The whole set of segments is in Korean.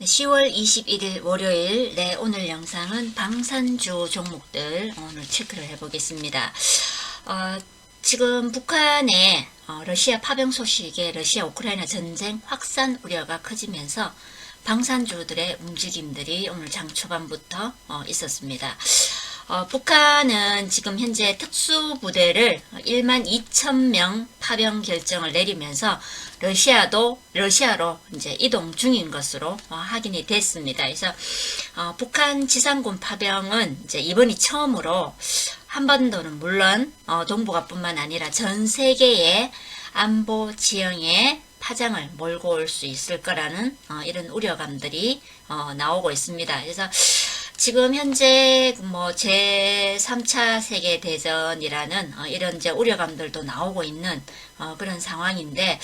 10월 21일 월요일 네 오늘 영상은 방산주 종목들 오늘 체크를 해보겠습니다. 어, 지금 북한의 어, 러시아 파병 소식에 러시아 우크라이나 전쟁 확산 우려가 커지면서 방산주들의 움직임들이 오늘 장 초반부터 어, 있었습니다. 어, 북한은 지금 현재 특수부대를 1만 2천 명 파병 결정을 내리면서 러시아도 러시아로 이제 이동 중인 것으로 어, 확인이 됐습니다. 그래서 어, 북한 지상군 파병은 이제 이번이 처음으로 한반도는 물론 어, 동북아뿐만 아니라 전 세계의 안보 지형에 파장을 몰고 올 수 있을 거라는 어, 이런 우려감들이 어, 나오고 있습니다. 그래서 지금 현재 뭐 제3차 세계 대전이라는 어, 이런 이제 우려감들도 나오고 있는 어, 그런 상황인데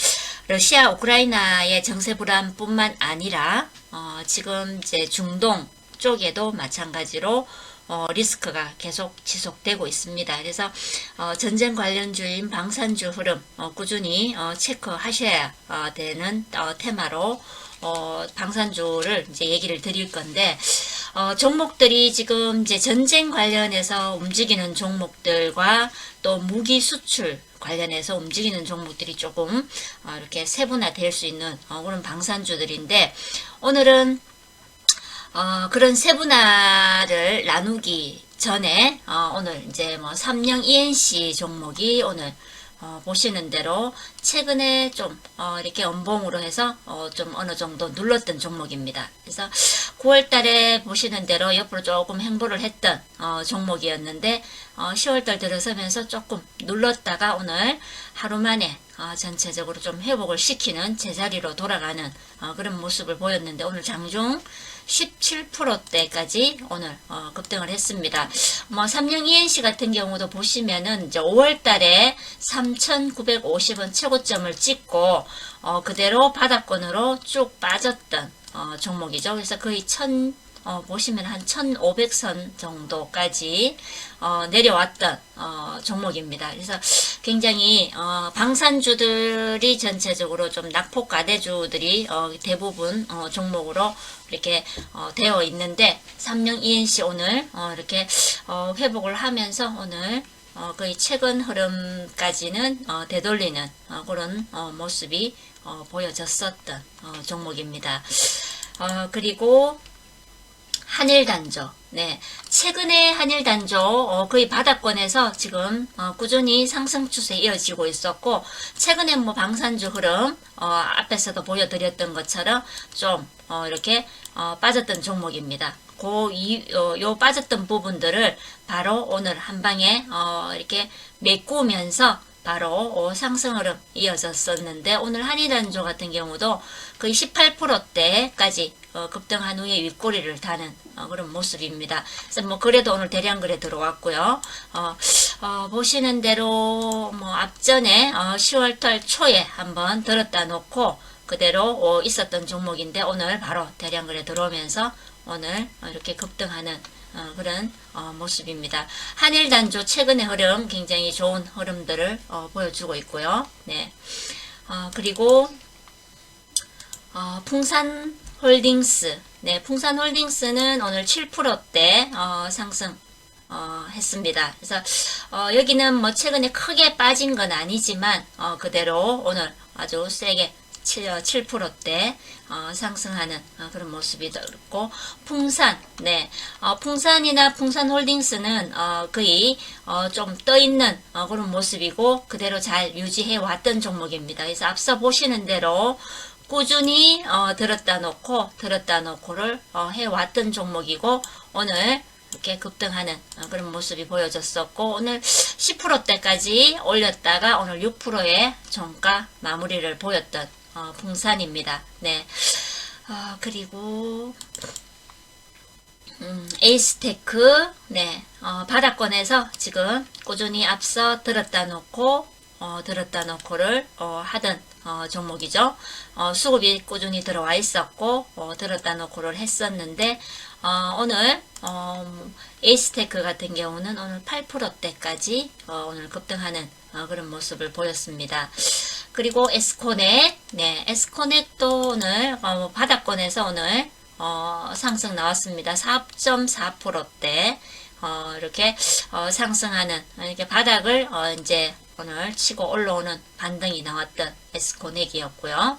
러시아 우크라이나의 정세 불안뿐만 아니라 어, 지금 이제 중동 쪽에도 마찬가지로 어, 리스크가 계속 지속되고 있습니다. 그래서 어, 전쟁 관련주인 방산주 흐름 어, 꾸준히 어, 체크하셔야 어, 되는 어, 테마로 어, 방산주를 이제 얘기를 드릴 건데 어, 종목들이 지금 이제 전쟁 관련해서 움직이는 종목들과 또 무기 수출 관련해서 움직이는 종목들이 조금 어, 이렇게 세분화될 수 있는 어, 그런 방산주들인데 오늘은 어, 그런 세분화를 나누기 전에 어, 오늘 이제 뭐 삼령 ENC 종목이 오늘 어, 보시는 대로 최근에 좀 어, 이렇게 연봉으로 해서 어, 좀 어느 정도 눌렀던 종목입니다. 그래서 9월 달에 보시는 대로 옆으로 조금 행보를 했던 어, 종목이었는데 어, 10월 달 들어서면서 조금 눌렀다가 오늘 하루 만에 어, 전체적으로 좀 회복을 시키는 제자리로 돌아가는 어, 그런 모습을 보였는데 오늘 장중 17%대까지 오늘 어, 급등을 했습니다. 뭐 삼령 ENC 같은 경우도 보시면은 이제 5월 달에 3,950원 최고점을 찍고 어, 그대로 바닥권으로 쭉 빠졌던 어, 종목이죠. 그래서 거의 1,000 어, 보시면 한 1,500선 정도까지 어, 내려왔던 어, 종목입니다. 그래서 굉장히 어, 방산주들이 전체적으로 좀 낙폭 가대주들이 어, 대부분 어, 종목으로 이렇게 어, 되어 있는데 삼령 ENC 오늘 어, 이렇게 어, 회복을 하면서 오늘 어, 거의 최근 흐름까지는 어, 되돌리는 어, 그런 어, 모습이 어, 보여졌었던 어, 종목입니다. 어, 그리고 한일단조. 네. 최근에 한일단조, 어, 거의 바닥권에서 지금, 어, 꾸준히 상승 추세 이어지고 있었고, 최근에 뭐 방산주 흐름, 어, 앞에서도 보여드렸던 것처럼 좀, 어, 이렇게, 어, 빠졌던 종목입니다. 그, 이, 어, 요 빠졌던 부분들을 바로 오늘 한 방에, 어, 이렇게 메꾸면서 바로 어, 상승 흐름 이어졌었는데 오늘 한일단조 같은 경우도 거의 18%대까지 어, 급등한 후에 윗꼬리를 다는 어, 그런 모습입니다. 그래서 뭐 그래도 오늘 대량 거래 들어왔고요. 어, 어, 보시는 대로 뭐 앞전에 어, 10월달 초에 한번 들었다 놓고 그대로 어, 있었던 종목인데 오늘 바로 대량 거래 들어오면서 오늘 어, 이렇게 급등하는 어, 그런 어, 모습입니다. 한일 단조 최근의 흐름 굉장히 좋은 흐름들을 어, 보여주고 있고요. 네. 어, 그리고 어, 풍산 홀딩스. 네, 풍산 홀딩스는 오늘 7%대 어, 상승 어, 했습니다. 그래서 어, 여기는 뭐 최근에 크게 빠진 건 아니지만 어, 그대로 오늘 아주 세게 7, 7%대 어, 상승하는 어, 그런 모습이 있고 풍산 네 어, 풍산이나 풍산홀딩스는 어, 거의 어, 좀 떠 있는 어, 그런 모습이고 그대로 잘 유지해 왔던 종목입니다. 그래서 앞서 보시는 대로 꾸준히 어, 들었다 놓고 들었다 놓고를 어, 해왔던 종목이고 오늘 이렇게 급등하는 어, 그런 모습이 보여졌었고 오늘 10%대까지 올렸다가 오늘 6%의 종가 마무리를 보였던 어, 풍산입니다. 네. 어, 그리고 음, 에이스테크 네 어, 바닥권에서 지금 꾸준히 앞서 들었다 놓고 어, 들었다 놓고를 어, 하던 어, 종목이죠. 어, 수급이 꾸준히 들어와 있었고 어, 들었다 놓고를 했었는데 어, 오늘 어, 에이스테크 같은 경우는 오늘 8%대까지 어, 오늘 급등하는 어, 그런 모습을 보였습니다. 그리고 에스코넥, 네, 에스코넥도 오늘 어, 바닥권에서 오늘 어, 상승 나왔습니다. 4.4%대 어, 이렇게 어, 상승하는 이렇게 바닥을 어, 이제 오늘 치고 올라오는 반등이 나왔던 에스코넥이었고요.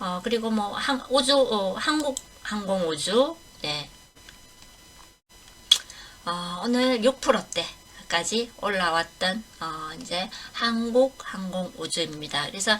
어, 그리고 뭐 항, 우주 어, 한국 항공 우주 네. 어, 오늘 6%대 까지 올라왔던 어, 이제 한국 항공 우주입니다. 그래서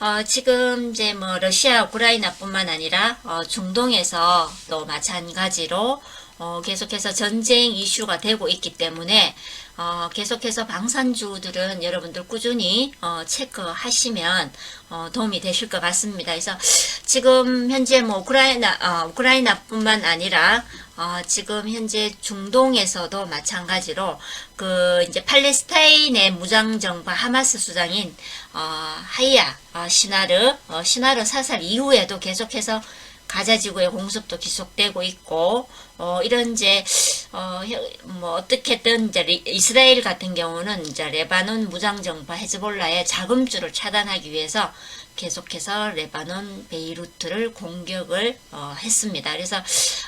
어, 지금 이제 뭐 러시아 우크라이나뿐만 아니라 어, 중동에서 또 마찬가지로 어, 계속해서 전쟁 이슈가 되고 있기 때문에 어, 계속해서 방산주들은 여러분들 꾸준히 어, 체크하시면 어, 도움이 되실 것 같습니다. 그래서 지금 현재 뭐 우크라이나 어, 우크라이나뿐만 아니라 어, 지금 현재 중동에서도 마찬가지로 그 이제 팔레스타인의 무장정파 하마스 수장인 어, 하이야 어, 시나르 어, 시나르 사살 이후에도 계속해서 가자 지구의 공습도 계속되고 있고 어, 이런 이제 어, 혀- 뭐 어떻게든 이제 리- 이스라엘 같은 경우는 이제 레바논 무장정파 헤즈볼라의 자금줄을 차단하기 위해서 계속해서 레바논 베이루트를 공격을 어, 했습니다. 그래서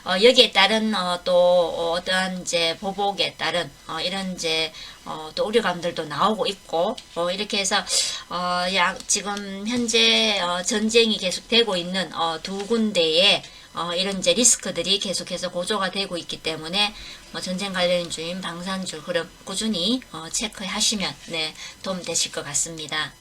어, 여기에 따른 어, 또 어떠한 이제 보복에 따른 어, 이런 이제 어, 또 우려감들도 나오고 있고 어, 이렇게 해서 어, 양, 지금 현재 어, 전쟁이 계속되고 있는 어, 두 군데의 어, 이런 이제 리스크들이 계속해서 고조가 되고 있기 때문에 어, 전쟁 관련 주인 방산주 흐름 꾸준히 어, 체크하시면 네, 도움 되실 것 같습니다.